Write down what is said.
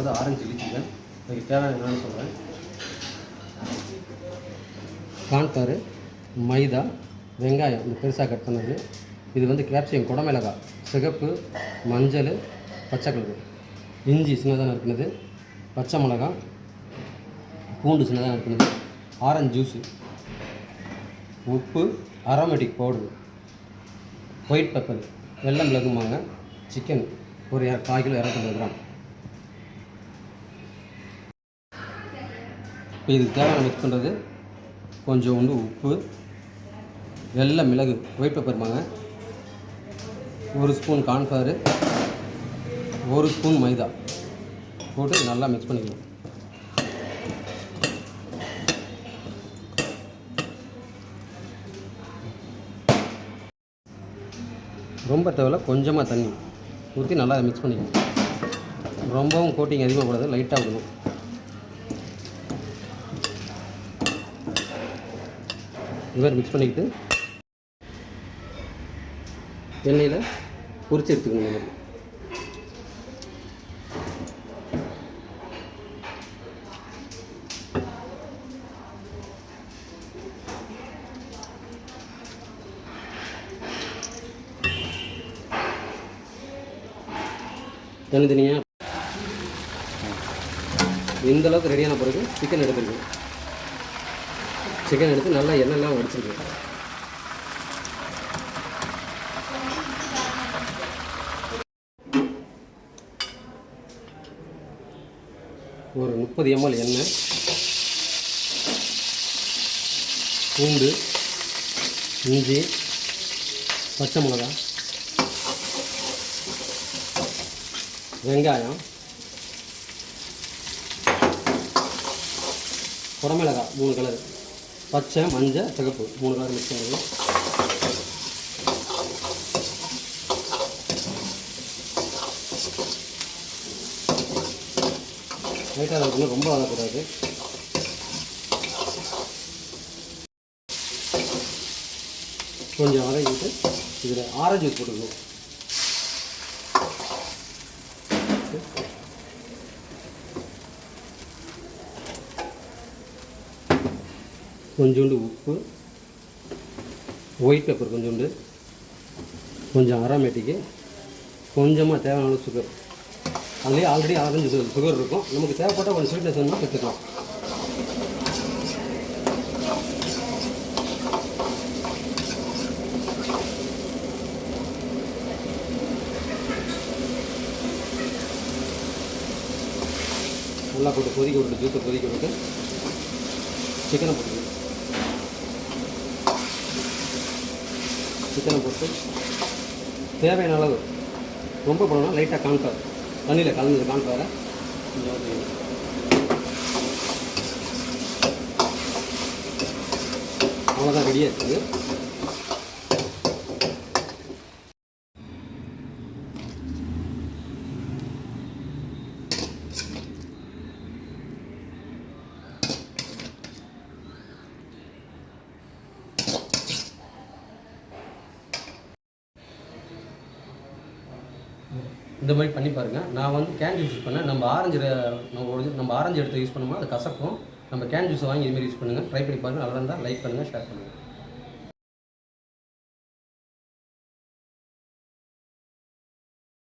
போகிறது orange chilli chicken இதுக்கு தேவையான சொல்கிறேன் கான்ஃப்ளவர் மைதா வெங்காயம் இந்த பெருசாக கட் பண்ணது. இது வந்து கேப்சியம் குடமிளகா சிகப்பு மஞ்சள் பச்சை கலரு. இஞ்சி சின்னதாக நறுக்குனது பச்சை மிளகா பூண்டு சின்னதாக நறுக்குனது ஆரஞ்சு ஜூஸு உப்பு அரோமேட்டிக் பவுடரு ஒயிட் பெப்பர் வெள்ளம் மிளகுமாங்க சிக்கன் ஒரு இர- கால் கிலோ இரநூத்தம்பது கிராம். இப்போ இதுக்கு தேவையான மிக்ஸ் பண்ணுறது கொஞ்சோண்டு உப்பு வெள்ளை மிளகு ஒயிட் பெப்பர்மாங்க ஒரு ஸ்பூன் கார்ன்ஃப்ளவர் ஒரு ஸ்பூன் மைதா போட்டு நல்லா மிக்ஸ் பண்ணிக்கணும். ரொம்ப தேவையில்ல கொஞ்சமாக தண்ணி ஊற்றி நல்லா மிக்ஸ் பண்ணிக்கணும். ரொம்பவும் கோட்டிங் அதிகமாக கூடாது லைட்டாக விடணும் இவர் மாதிரி மிக்ஸ் பண்ணிக்கிட்டு எண்ணெயில் பொறிச்சு எடுத்துக்கணும் இந்த மாதிரி தனித்தனியாக இந்த அளவுக்கு ரெடியான பிறகு சிக்கன் எடுத்துருக்கேன் சிக்கன் எடுத்து நல்லா எண்ணெய்லாம் வடிச்சிருக்கு ஒரு முப்பது எம்எல் எண்ணெய் பூண்டு இஞ்சி பச்சை மிளகா வெங்காயம் குடமிளகா மூணு கலர் பச்சை மஞ்சள் சிகப்பு. மூணு கலர் மிக்ஸ் பண்ணுறது லைட்டாக வளர்க்கணும் ரொம்ப வளரக்கூடாது கொஞ்சம் வதக்கிட்டு இதில் ஆரஞ்சு போட்டுக்கணும். கொஞ்சோண்டு உப்பு ஒயிட் பெப்பர் கொஞ்சோண்டு கொஞ்சம் அரோமேட்டிக்கு கொஞ்சமாக தேவையான சுகர் அதுலேயே ஆல்ரெடி ஆரஞ்சு சுகர் இருக்கும். நமக்கு தேவைப்பட்ட கொஞ்சம் ஸ்வீட்னஸ் வேணும்னா சேர்த்துக்கலாம் நல்லா போட்டு கொதிக்க விட்டு ஜூஸை கொதிக்க விட்டு சிக்கனை போட்டு சிக்கனை போட்டு தேவையான அளவு ரொம்ப போனோம்னா லைட்டாக கான்ஃப்ளவர் தண்ணியில் கலந்து கான்ஃப்ளவரை கொஞ்சம் ஊற்றிக்கணும். அவ்வளோதான் ரெடியாக இருக்குது இந்த மாதிரி பண்ணி பாருங்கள் நான் வந்து கேன் ஜூஸ் யூஸ் பண்ணேன். நம்ம ஆரஞ்சு நம்ம ஒரு- நம்ம ஆரஞ்சு எடுத்து யூஸ் பண்ணும்போது அது கசக்கும். நம்ம கேன் ஜூஸ் வாங்கி இதுமாரி யூஸ் பண்ணுங்கள் ட்ரை பண்ணி பாருங்கள் நல்லா இருந்தால் லைக் பண்ணுங்கள் ஷேர் பண்ணுங்கள்